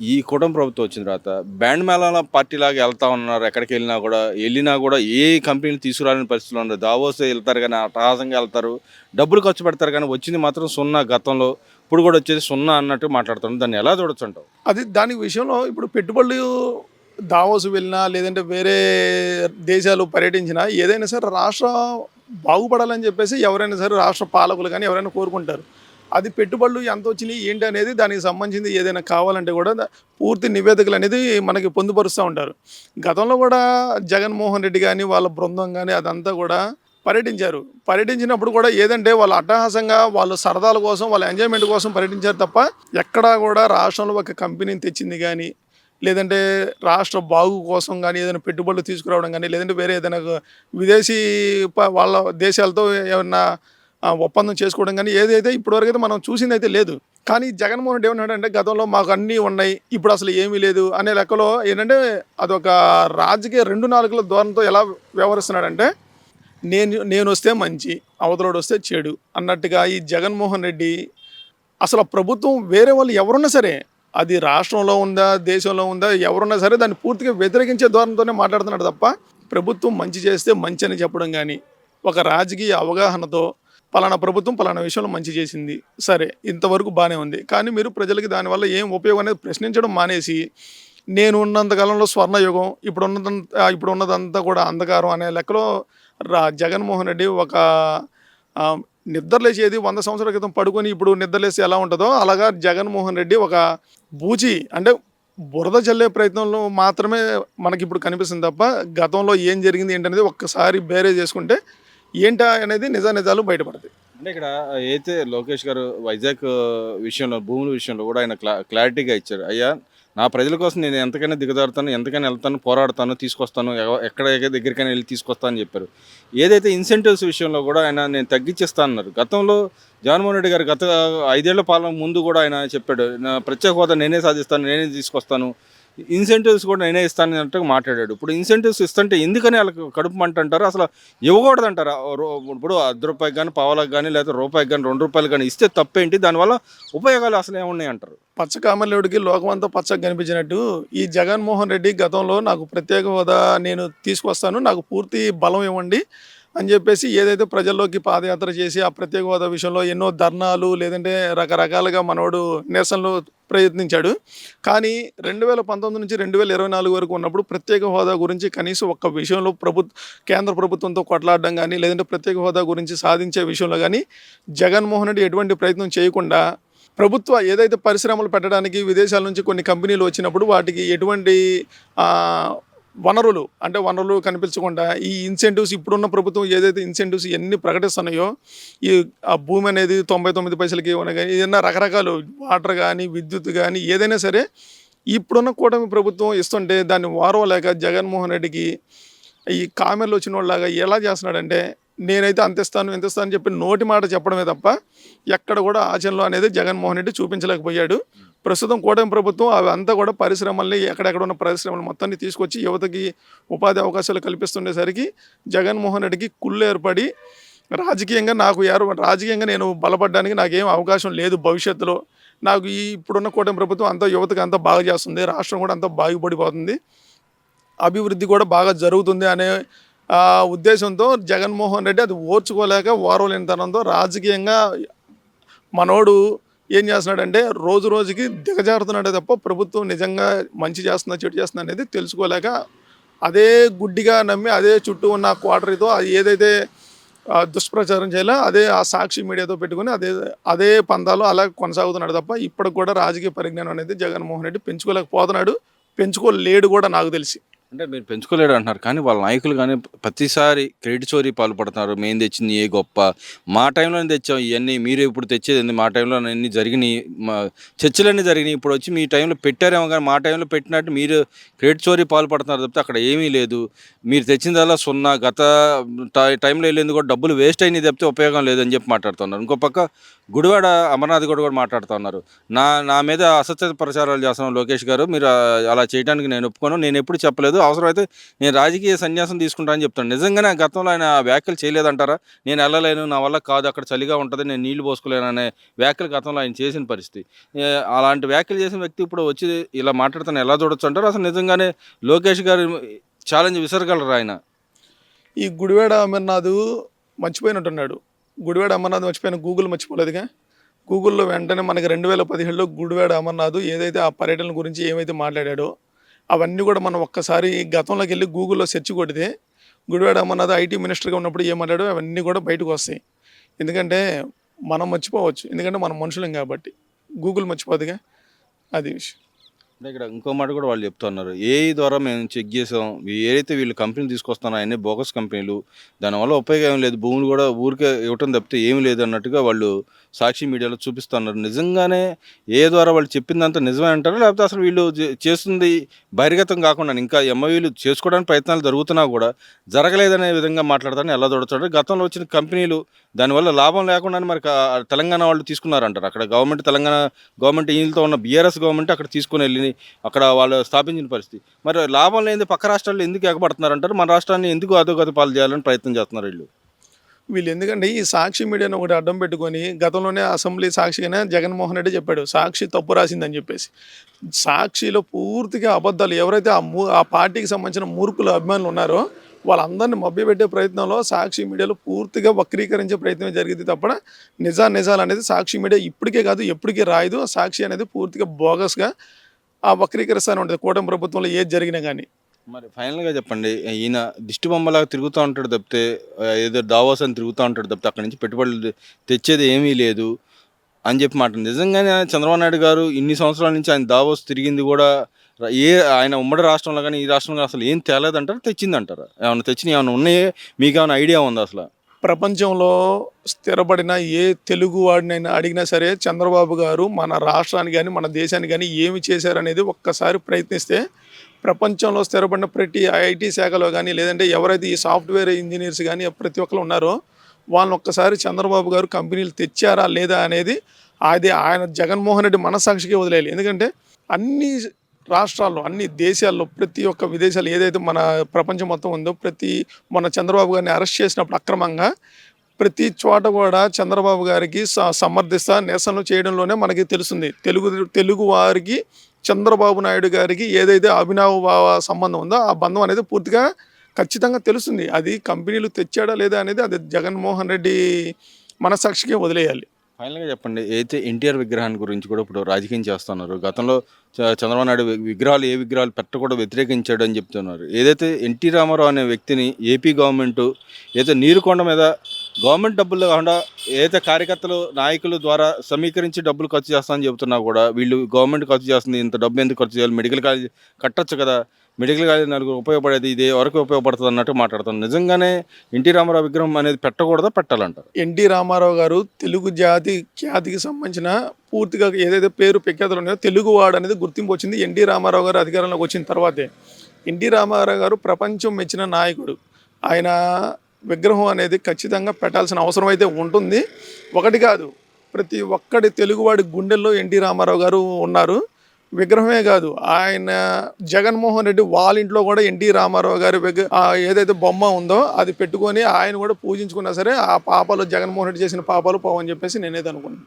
ఈ కుటుంబ ప్రభుత్వం వచ్చిన తర్వాత బ్యాండ్ మేళాల పార్టీ లాగా వెళ్తా ఉన్నారు. ఎక్కడికి వెళ్ళినా కూడా వెళ్ళినా కూడా ఏ కంపెనీలు తీసుకురాని పరిస్థితులు ఉన్నారు. దావోస్ వెళ్తారు కానీ అటహాసంగా వెళ్తారు. డబ్బులు ఖర్చు పెడతారు కానీ వచ్చింది మాత్రం సున్నా గతంలో. ఇప్పుడు కూడా వచ్చేది సున్నా అన్నట్టు మాట్లాడుతున్నారు. దాన్ని ఎలా చూడొచ్చు అది దాని విషయంలో ఇప్పుడు పెట్టుబడులు దావోసు వెళ్ళినా లేదంటే వేరే దేశాలు పర్యటించినా ఏదైనా సరే రాష్ట్ర బాగుపడాలని చెప్పేసి ఎవరైనా సరే రాష్ట్ర పాలకులు కానీ ఎవరైనా కోరుకుంటారు. అది పెట్టుబడులు ఎంత వచ్చినాయి ఏంటి అనేది దానికి సంబంధించింది ఏదైనా కావాలంటే కూడా పూర్తి నివేదికలు అనేది మనకి పొందుపరుస్తూ ఉంటారు. గతంలో కూడా జగన్మోహన్ రెడ్డి కానీ వాళ్ళ బృందం కానీ అదంతా కూడా పర్యటించారు. పర్యటించినప్పుడు కూడా ఏదంటే వాళ్ళు అట్టహాసంగా వాళ్ళు సరదాల కోసం వాళ్ళ ఎంజాయ్మెంట్ కోసం పర్యటించారు తప్ప ఎక్కడా కూడా రాష్ట్రంలో ఒక కంపెనీని తెచ్చింది కానీ లేదంటే రాష్ట్ర బాగు కోసం కానీ ఏదైనా పెట్టుబడులు తీసుకురావడం కానీ లేదంటే వేరే ఏదైనా విదేశీ ప- వాళ్ళ దేశాలతో ఏమన్నా ఒప్పందం చేసుకోవడం కానీ ఏదైతే ఇప్పటివరకు అయితే మనం చూసింది అయితే లేదు. కానీ జగన్మోహన్ రెడ్డి ఏమన్నాడంటే గతంలో మాకు అన్నీ ఉన్నాయి ఇప్పుడు అసలు ఏమీ లేదు అనే లెక్కలో ఏంటంటే అదొక రాజకీయ రెండు నాలుగుల ధోరణితో ఎలా వ్యవహరిస్తున్నాడంటే నేను నేను వస్తే మంచి అవతలోడు వస్తే చెడు అన్నట్టుగా ఈ జగన్మోహన్ రెడ్డి అసలు ప్రభుత్వం వేరే వాళ్ళు ఎవరున్నా సరే అది రాష్ట్రంలో ఉందా దేశంలో ఉందా ఎవరున్నా సరే దాన్ని పూర్తిగా వ్యతిరేకించే ధోరణితోనే మాట్లాడుతున్నాడు తప్ప ప్రభుత్వం మంచి చేస్తే మంచి అని చెప్పడం కానీ ఒక రాజకీయ అవగాహనతో పలానా ప్రభుత్వం పలానా విషయంలో మంచి చేసింది. సరే ఇంతవరకు బాగానే ఉంది. కానీ మీరు ప్రజలకి దానివల్ల ఏం ఉపయోగం అనేది ప్రశ్నించడం మానేసి నేను ఉన్నంత కాలంలో స్వర్ణయుగం ఇప్పుడు ఉన్నదంతా ఇప్పుడు ఉన్నదంతా కూడా అంధకారం అనే లెక్కలో రా జగన్మోహన్ రెడ్డి ఒక నిద్రలేసేది వంద సంవత్సరాల క్రితం పడుకొని ఇప్పుడు నిద్రలేసి ఎలా ఉంటుందో అలాగా జగన్మోహన్ రెడ్డి ఒక బూచి అంటే బురద చల్లే ప్రయత్నంలో మాత్రమే మనకి ఇప్పుడు కనిపిస్తుంది తప్ప గతంలో ఏం జరిగింది ఏంటనేది ఒక్కసారి బేరే చేసుకుంటే ఏంటా అనేది నిజ నిజాలు బయటపడతాయి. అంటే ఇక్కడ అయితే లోకేష్ గారు వైజాగ్ విషయంలో భూముల విషయంలో కూడా ఆయన క్లా క్లారిటీగా ఇచ్చారు. అయ్యా నా ప్రజల కోసం నేను ఎంతకైనా దిగజారుతాను ఎంతకైనా వెళ్తాను పోరాడతాను తీసుకొస్తాను ఎక్కడ దగ్గరికైనా వెళ్ళి తీసుకొస్తాను అని చెప్పారు. ఏదైతే ఇన్సెంటివ్స్ విషయంలో కూడా ఆయన నేను తగ్గించేస్తా అన్నారు. గతంలో జగన్మోహన్ రెడ్డి గారు గత ఐదేళ్ళ పాలన ముందు కూడా ఆయన చెప్పాడు నా ప్రత్యేక హోదా నేనే సాధిస్తాను నేనే తీసుకొస్తాను ఇన్సెంటివ్స్ కూడా నేనే ఇస్తాను మాట్లాడాడు. ఇప్పుడు ఇన్సెంటివ్స్ ఇస్తుంటే ఎందుకని వాళ్ళకి కడుపు మంట అంటారు? అసలు ఇవ్వకూడదు అంటారా? ఇప్పుడు అర్ధ రూపాయికి కానీ పావలకు కానీ లేదా రూపాయికి కానీ రెండు రూపాయలు కానీ ఇస్తే తప్పేంటి? దానివల్ల ఉపయోగాలు అసలు ఏమున్నాయి అంటారు? పచ్చకామలేవుడికి లోకమంతా పచ్చగా కనిపించినట్టు ఈ జగన్మోహన్ రెడ్డి గతంలో నాకు ప్రత్యేక హోదా నేను తీసుకొస్తాను నాకు పూర్తి బలం ఇవ్వండి అని చెప్పేసి ఏదైతే ప్రజల్లోకి పాదయాత్ర చేసి ఆ ప్రత్యేక హోదా విషయంలో ఎన్నో ధర్నాలు లేదంటే రకరకాలుగా మనోడు నిరసనలు ప్రయత్నించాడు. కానీ రెండు వేల పంతొమ్మిది నుంచి రెండు వేల ఇరవై నాలుగు వరకు ఉన్నప్పుడు ప్రత్యేక హోదా గురించి కనీసం ఒక్క విషయంలో ప్రభుత్వ కేంద్ర ప్రభుత్వంతో కొట్లాడడం కానీ లేదంటే ప్రత్యేక హోదా గురించి సాధించే విషయంలో కానీ జగన్మోహన్ రెడ్డి ఎటువంటి ప్రయత్నం చేయకుండా ప్రభుత్వ ఏదైతే పరిశ్రమలు పెట్టడానికి విదేశాల నుంచి కొన్ని కంపెనీలు వచ్చినప్పుడు వాటికి ఎటువంటి వనరులు అంటే వనరులు కనిపించకుండా ఈ ఇన్సెంటివ్స్ ఇప్పుడున్న ప్రభుత్వం ఏదైతే ఇన్సెంటివ్స్ ఎన్ని ప్రకటిస్తున్నాయో ఈ ఆ భూమి అనేది తొంభై తొమ్మిది పైసలకి ఇవ్వడం కానీ ఏదైనా రకరకాలు వాటర్ కానీ విద్యుత్ కానీ ఏదైనా సరే ఇప్పుడున్న కూటమి ప్రభుత్వం ఇస్తుంటే దాన్ని వారవలేక జగన్మోహన్ రెడ్డికి ఈ కామెర్లు వచ్చిన వాళ్ళలాగా ఎలా చేస్తున్నాడంటే నేనైతే అంతిస్తాను ఇంతిస్తాను అని చెప్పి నోటి మాట చెప్పడమే తప్ప ఎక్కడ కూడా ఆచరణలో అనేది జగన్మోహన్ రెడ్డి చూపించలేకపోయాడు. ప్రస్తుతం కూటమి ప్రభుత్వం అవి అంతా కూడా పరిశ్రమల్ని ఎక్కడెక్కడ ఉన్న పరిశ్రమలు మొత్తాన్ని తీసుకొచ్చి యువతకి ఉపాధి అవకాశాలు కల్పిస్తుండేసరికి జగన్మోహన్ రెడ్డికి కుళ్ళు ఏర్పడి రాజకీయంగా నాకు ఎవరు రాజకీయంగా నేను బలపడడానికి నాకేం అవకాశం లేదు భవిష్యత్తులో. నాకు ఈ ఇప్పుడున్న కూటమి ప్రభుత్వం అంతా యువతకి అంతా బాగా చేస్తుంది రాష్ట్రం కూడా అంతా బాగుపడిపోతుంది. అభివృద్ధి కూడా బాగా జరుగుతుంది అనే ఉద్దేశంతో జగన్మోహన్ రెడ్డి అది ఓర్చుకోలేక ఓర్వలేని తనంతో రాజకీయంగా మనోడు ఏం చేస్తున్నాడంటే రోజు రోజుకి దిగజారుతున్నాడే తప్ప ప్రభుత్వం నిజంగా మంచి చేస్తుందా చెడు చేస్తుందా అనేది తెలుసుకోలేక అదే గుడ్డిగా నమ్మి అదే చుట్టూ ఉన్న క్వార్టరీతో అది ఏదైతే దుష్ప్రచారం చేయాలో అదే ఆ సాక్షి మీడియాతో పెట్టుకుని అదే అదే పందాలు అలా కొనసాగుతున్నాడు తప్ప ఇప్పటికి కూడా రాజకీయ పరిజ్ఞానం అనేది జగన్మోహన్ రెడ్డి పెంచుకోలేకపోతున్నాడు. పెంచుకోలేడు కూడా నాకు తెలిసి. అంటే మీరు పెంచుకోలేడు అంటున్నారు కానీ వాళ్ళ నాయకులు కానీ ప్రతిసారి క్రెడిట్ చోరీ పాల్పడుతున్నారు మేము తెచ్చింది ఏ గొప్ప? మా టైంలోనే తెచ్చాం ఇవన్నీ మీరు ఇప్పుడు తెచ్చేది మా టైంలో అన్ని జరిగినాయి మా చర్చలన్నీ జరిగినాయి. ఇప్పుడు వచ్చి మీ టైంలో పెట్టారేమో కానీ మా టైంలో పెట్టినట్టు మీరు క్రెడిట్ చోరీ పాల్పడుతున్నారు తప్పితే అక్కడ ఏమీ లేదు. మీరు తెచ్చిందల్లా సున్నా గత టై- టైంలో వెళ్ళేందుకు కూడా డబ్బులు వేస్ట్ అయినాయి తప్పితే ఉపయోగం లేదని చెప్పి మాట్లాడుతున్నారు. ఇంకో పక్క గుడివాడ అమర్నాథ్ గుడి కూడా మాట్లాడుతున్నారు నా నా మీద అసత్య ప్రచారాలు చేస్తున్నాం లోకేష్ గారు. మీరు అలా చేయడానికి నేను ఒప్పుకోను. నేను ఎప్పుడు చెప్పలేదు. అవసరమైతే నేను రాజకీయ సన్యాసం తీసుకుంటానని చెప్తాను. నిజంగానే గతంలో ఆయన వ్యాఖ్యలు చేయలేదంటారా? నేను వెళ్ళలేను నా వల్ల కాదు అక్కడ చలిగా ఉంటుంది నేను నీళ్ళు పోసుకోలేను అనే వ్యాఖ్యలు గతంలో ఆయన చేసిన పరిస్థితి. అలాంటి వ్యాఖ్యలు చేసిన వ్యక్తి ఇప్పుడు వచ్చి ఇలా మాట్లాడుతాను ఎలా చూడొచ్చు అంటారు? అసలు నిజంగానే లోకేష్ గారు ఛాలెంజ్ విసరగలరు ఆయన? ఈ గుడివాడ అమర్నాథ్ మర్చిపోయినట్టున్నాడు. గుడివాడ అమర్నాథ్ మర్చిపోయిన గూగుల్ మర్చిపోలేదుగా? గూగుల్లో వెంటనే మనకి రెండు వేల పదిహేడులో గుడివాడ అమర్నాథ్ ఏదైతే ఆ పర్యటన గురించి ఏమైతే మాట్లాడాడో అవన్నీ కూడా మనం ఒక్కసారి గతంలోకి వెళ్ళి గూగుల్లో సెర్చ్ కొడితే గుడివాడ అమర్నాథ్ ఐటీ మినిస్టర్గా ఉన్నప్పుడు ఏమన్నాడో అవన్నీ కూడా బయటకు వస్తాయి. ఎందుకంటే మనం మర్చిపోవచ్చు. ఎందుకంటే మనం మనుషులం కాబట్టి. గూగుల్ మర్చిపోదుగా? అది విషయం. అంటే ఇక్కడ ఇంకో మాట కూడా వాళ్ళు చెప్తున్నారు. ఏఐ ద్వారా మేము చెక్ చేసాం. ఏదైతే వీళ్ళు కంపెనీలు తీసుకొస్తానో అన్ని బోకస్ కంపెనీలు. దానివల్ల ఉపయోగం ఏం లేదు. భూములు కూడా ఊరికే ఇవ్వటం తప్పితే ఏమీ లేదు అన్నట్టుగా వాళ్ళు సాక్షి మీడియాలో చూపిస్తున్నారు. నిజంగానే ఏ ద్వారా వాళ్ళు చెప్పిందంతా నిజమే అంటారా? లేకపోతే అసలు వీళ్ళు చేస్తుంది బహిర్గతం కాకుండా ఇంకా ఎంఐలు చేసుకోవడానికి ప్రయత్నాలు జరుగుతున్నా కూడా జరగలేదనే విధంగా మాట్లాడతారని ఎలా చూడొచ్చు గతంలో వచ్చిన కంపెనీలు దానివల్ల లాభం లేకుండా మరి తెలంగాణ వాళ్ళు తీసుకున్నారంటారు. అక్కడ గవర్నమెంట్ తెలంగాణ గవర్నమెంట్ ఈయనతో ఉన్న బీఆర్ఎస్ గవర్నమెంట్ అక్కడ తీసుకుని వెళ్ళి అక్కడ వాళ్ళు స్థాపించిన పరిస్థితి. మరి లాభం లేని పక్క రాష్ట్రాల్లో ఎందుకు ఎగబడుతున్నారంటారు? మన రాష్ట్రాన్ని ఎందుకు అధోగతి పాలు చేయాలని ప్రయత్నం చేస్తున్నారు వీళ్ళు? వీళ్ళు ఎందుకంటే ఈ సాక్షి మీడియాను ఒకటి అడ్డం పెట్టుకొని గతంలోనే అసెంబ్లీ సాక్షిగానే జగన్మోహన్ రెడ్డి చెప్పాడు సాక్షి తప్పు రాసిందని చెప్పేసి. సాక్షిలో పూర్తిగా అబద్ధాలు ఎవరైతే ఆ మూ ఆ పార్టీకి సంబంధించిన మూర్ఖుల అభిమానులు ఉన్నారో వాళ్ళందరినీ మభ్యపెట్టే ప్రయత్నంలో సాక్షి మీడియాలో పూర్తిగా వక్రీకరించే ప్రయత్నం జరిగింది తప్ప నిజా నిజాలు అనేది సాక్షి మీడియా ఇప్పటికే కాదు ఎప్పటికీ రాయదు. సాక్షి అనేది పూర్తిగా బోగస్గా ఆ వక్రీకరిస్తానే ఉంటుంది. కూటమి ప్రభుత్వంలో ఏది జరిగినా కానీ మరి ఫైనల్గా చెప్పండి. ఈయన దిష్టి బొమ్మలాగా తిరుగుతూ ఉంటాడు తప్పితే ఏదో దావాస్ అని తిరుగుతూ ఉంటాడు తప్పితే అక్కడి నుంచి పెట్టుబడులు తెచ్చేది ఏమీ లేదు అని చెప్పి మాట. నిజంగానే చంద్రబాబు నాయుడు గారు ఇన్ని సంవత్సరాల నుంచి ఆయన దావోస్ తిరిగింది కూడా ఏ ఆయన ఉమ్మడి రాష్ట్రంలో కానీ ఈ రాష్ట్రంలో అసలు ఏం తేలేదంటారు? తెచ్చిందంటారా? ఏమైనా తెచ్చినవి ఏమైనా ఉన్నాయే? మీకు ఏమైనా ఐడియా ఉందా అసలు? ప్రపంచంలో స్థిరపడిన ఏ తెలుగు వాడినైనా అడిగినా సరే చంద్రబాబు గారు మన రాష్ట్రానికి కానీ మన దేశానికి కానీ ఏమి చేశారనేది ఒక్కసారి ప్రయత్నిస్తే ప్రపంచంలో స్థిరపడిన ప్రతి ఐటీ శాఖలో కానీ లేదంటే ఎవరైతే ఈ సాఫ్ట్వేర్ ఇంజనీర్స్ కానీ ప్రతి ఒక్కరు ఉన్నారో వాళ్ళని ఒక్కసారి చంద్రబాబు గారు కంపెనీలు తెచ్చారా లేదా అనేది అది ఆయన జగన్మోహన్ రెడ్డి మనసాక్షికి వదిలేయాలి. ఎందుకంటే అన్ని రాష్ట్రాల్లో అన్ని దేశాల్లో ప్రతి ఒక్క విదేశాలు ఏదైతే మన ప్రపంచం మొత్తం ఉందో ప్రతి మన చంద్రబాబు గారిని అరెస్ట్ చేసినప్పుడు అక్రమంగా ప్రతి చోట కూడా చంద్రబాబు గారికి స- సమర్థిస్తా నిరసనలు చేయడంలోనే మనకి తెలుస్తుంది. తెలుగు తెలుగు వారికి చంద్రబాబు నాయుడు గారికి ఏదైతే అభినవ భావ సంబంధం ఉందో ఆ బంధం అనేది పూర్తిగా ఖచ్చితంగా తెలుస్తుంది. అది కంపెనీలు తెచ్చాడా లేదా అనేది అది జగన్మోహన్ రెడ్డి మనసాక్షికి వదిలేయాలి. ఫైనల్గా చెప్పండి అయితే ఎన్టీఆర్ విగ్రహాన్ని గురించి కూడా ఇప్పుడు రాజకీయం చేస్తున్నారు గతంలో చ- చంద్రబాబు నాయుడు విగ్రహాలు ఏ విగ్రహాలు పెట్టకూడదు వ్యతిరేకించాడు అని చెప్తున్నారు. ఏదైతే ఎన్టీ రామారావు అనే వ్యక్తిని ఏపీ గవర్నమెంట్ ఏదైతే నీరుకొండ మీద గవర్నమెంట్ డబ్బులు కాకుండా ఏదైతే కార్యకర్తలు నాయకుల ద్వారా సమీకరించి డబ్బులు ఖర్చు చేస్తామని చెబుతున్నా కూడా వీళ్ళు గవర్నమెంట్ ఖర్చు చేస్తుంది ఇంత డబ్బు ఎందుకు ఖర్చు చేయాలి మెడికల్ కాలేజ్ కట్టొచ్చు కదా మెడికల్ కాలేజ్ నలుగురు ఉపయోగపడేది ఇదే వరకు ఉపయోగపడుతుంది అన్నట్టు మాట్లాడుతాను నిజంగానే ఎన్టీ రామారావు విగ్రహం అనేది పెట్టకూడదా? పెట్టాలంటారు. ఎన్టీ రామారావు గారు తెలుగు జాతి ఖ్యాతికి సంబంధించిన పూర్తిగా ఏదైతే పేరు ప్రఖ్యాతులు ఉన్నాయో తెలుగువాడు అనేది గుర్తింపు వచ్చింది. ఎన్టీ రామారావు గారు అధికారంలోకి వచ్చిన తర్వాతే ఎన్టీ రామారావు గారు ప్రపంచం మెచ్చిన నాయకుడు. ఆయన విగ్రహం అనేది ఖచ్చితంగా పెట్టాల్సిన అవసరం అయితే ఉంటుంది. ఒకటి కాదు ప్రతి ఒక్కడి తెలుగువాడి గుండెల్లో ఎన్టీ రామారావు గారు ఉన్నారు. విగ్రహమే కాదు. ఆయన జగన్మోహన్ రెడ్డి వాళ్ళ ఇంట్లో కూడా ఎన్టీ రామారావు గారి ఏదైతే బొమ్మ ఉందో అది పెట్టుకొని ఆయన కూడా పూజించుకున్నా సరే ఆ పాపాలు జగన్మోహన్ రెడ్డి చేసిన పాపాలు పోవని చెప్పేసి నేనేది అనుకున్నాను